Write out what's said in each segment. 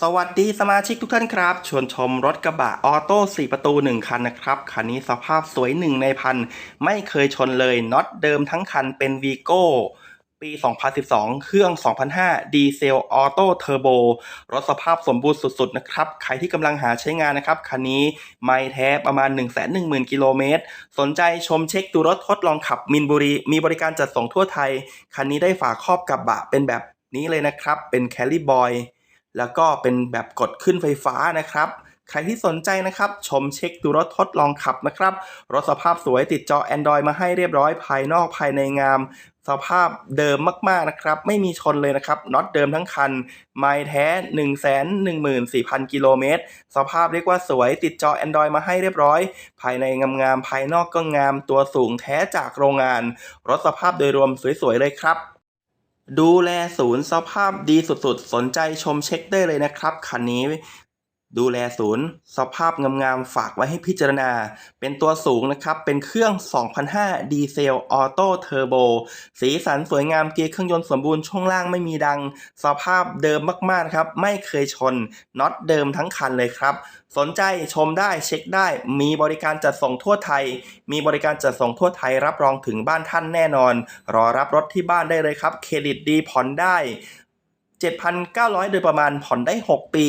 สวัสดีสมาชิกทุกท่านครับ ชวนชมรถกระบะออโต้ 4 ประตู 1 คันนะครับ คันนี้สภาพสวยหนึ่งในพัน ไม่เคยชนเลยน็อตเดิมทั้งคันเป็นวีโก้ปี 2012 เครื่อง 2005 ดีเซล ออโต้เทอร์โบ รถสภาพสมบูรณ์สุด ๆ นะครับ ใครที่กำลังหาใช้งานนะครับ คันนี้ไม่แท้ประมาณ 110,000 กิโลเมตร สนใจชมเช็คดูรถทดลองขับมินบุรี มีบริการจัดส่งทั่วไทย คันนี้ได้ฝาครอบกระบะเป็นแบบนี้เลยนะครับ เป็นแคลรี่บอย แล้วก็เป็นแบบกดขึ้นไฟฟ้านะครับ ใครที่สนใจนะครับ ชมเช็คดูรถทดลองขับนะครับ รถสภาพสวยติดจอ Android มาให้เรียบร้อยภายนอกภายในงาม สภาพเดิมมากๆนะครับ ไม่มีชนเลยนะครับน็อตเดิมทั้งคัน ไม้แท้ 1 1 4 0 0 0 กิโลเมตร สภาพเรียกว่าสวยติดจอ Android มาให้เรียบร้อย ภายในงามๆภายนอกก็งามตัวสูงแท้จากโรงงาน รถสภาพโดยรวมสวยๆเลยครับ ดูแลศูนย์สภาพดีสุดๆ สนใจชมเช็คได้เลยนะครับ คันนี้ ดูแลศูนย์ สภาพงามๆฝากไว้ให้พิจารณา เป็นตัวสูงนะครับ เป็นเครื่อง 2005 ดีเซลออโต้เทอร์โบ สีสันสวยงามเกียร์เครื่องยนต์สมบูรณ์ช่วงล่างไม่มีดัง สภาพเดิมมากๆครับ ไม่เคยชนน็อตเดิมทั้งคันเลยครับ สนใจชมได้เช็คได้ มีบริการจัดส่งทั่วไทย มีบริการจัดส่งทั่วไทยรับรองถึงบ้านท่านแน่นอน รอรับรถที่บ้านได้เลยครับ เครดิตดีผ่อนได้ 7,900 โดยประมาณผ่อนได้ 6 ปี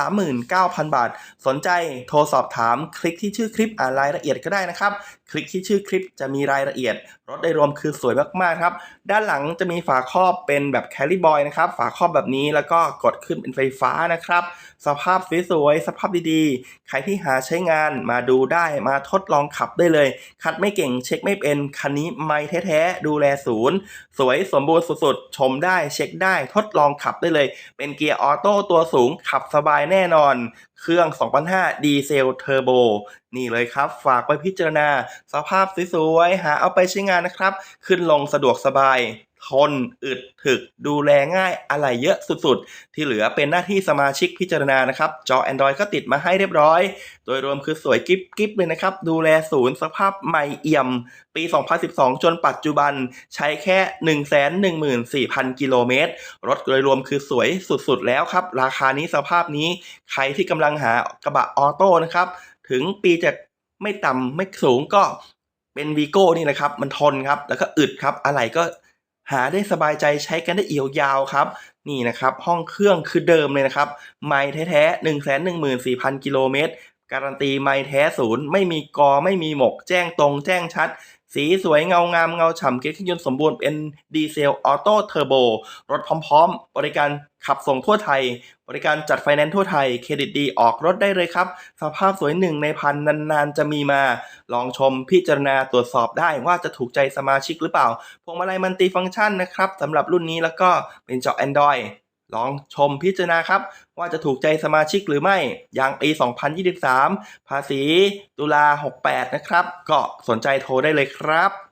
339,000 บาท สนใจโทรสอบถามคลิกที่ชื่อคลิปอ่านรายละเอียดก็ได้นะครับ คลิกที่ชื่อคลิปจะมีรายละเอียด รถได้รวมคือสวยมากๆครับ ด้านหลังจะมีฝาครอบเป็นแบบแคลิบอยนะครับ ฝาครอบแบบนี้แล้วก็กดขึ้นเป็นไฟฟ้านะครับ สภาพสวยๆสภาพดีๆ ใครที่หาใช้งานมาดูได้มาทดลองขับได้เลย คัดไม่เก่งเช็คไม่เป็น คันนี้ไม่แท้ๆ ดูแลศูนย์ สวยสมบูรณ์สุดๆ ชมได้เช็คได้ทดลองขับได้เลย เป็นเกียร์ออโต้ตัวสูงขับสบายแน่นอน เครื่อง 2005 ดีเซลเทอร์โบ นี่เลยครับ ฝากไว้พิจารณา สภาพสวยๆ หาเอาไปใช้งานนะครับ ขึ้นลงสะดวกสบาย ทนอึดถึกดูแลง่ายอะไรเยอะสุดๆ ที่เหลือเป็นหน้าที่สมาชิกพิจารณานะครับ จอ Android ก็ติดมาให้เรียบร้อย โดยรวมคือสวยกิ๊บกิ๊บเลยนะครับ ดูแลศูนย์สภาพใหม่เอี่ยม ปี 2012 จนปัจจุบันใช้แค่ 114,000 กิโลเมตร รถโดยรวมคือสวยสุดๆ แล้วครับ ราคานี้สภาพนี้ ใครที่กำลังหากระบะออโต้นะครับ ถึงปีจะไม่ต่ำไม่สูงก็เป็นวีโก้นี่แหละครับ มันทนครับ แล้วก็อึดครับ อะไรก็ หาได้สบายใจใช้กันได้เอียวยาวครับ นี่นะครับห้องเครื่องคือเดิมเลยนะครับ ไม้แท้ๆ1 1 4 0 0 0กิโลเมตรการันตีไม้แท้ศูนย์ไม่มีกอไม่มีหมก แจ้งตรงแจ้งชัด สีสวยเงางามเงาฉ่ำเกียร์เครื่องยนต์สมบูรณ์เป็นดีเซลออโต้เทอร์โบรถพร้อมๆ บริการขับส่งทั่วไทย บริการจัดไฟแนนซ์ทั่วไทย เครดิตดีออกรถได้เลยครับ สภาพสวยหนึ่งในพันนานๆ จะมีมา ลองชมพิจารณาตรวจสอบได้ว่าจะถูกใจสมาชิกหรือเปล่า พวงมาลัยมันติฟังก์ชันนะครับสำหรับรุ่นนี้แล้วก็เป็นจอ Android ลองชมพิจารณาครับ ว่าจะถูกใจสมาชิกหรือไม่ อย่างปี 2023 ภาษีตุลา 68 นะครับ ก็สนใจโทรได้เลยครับ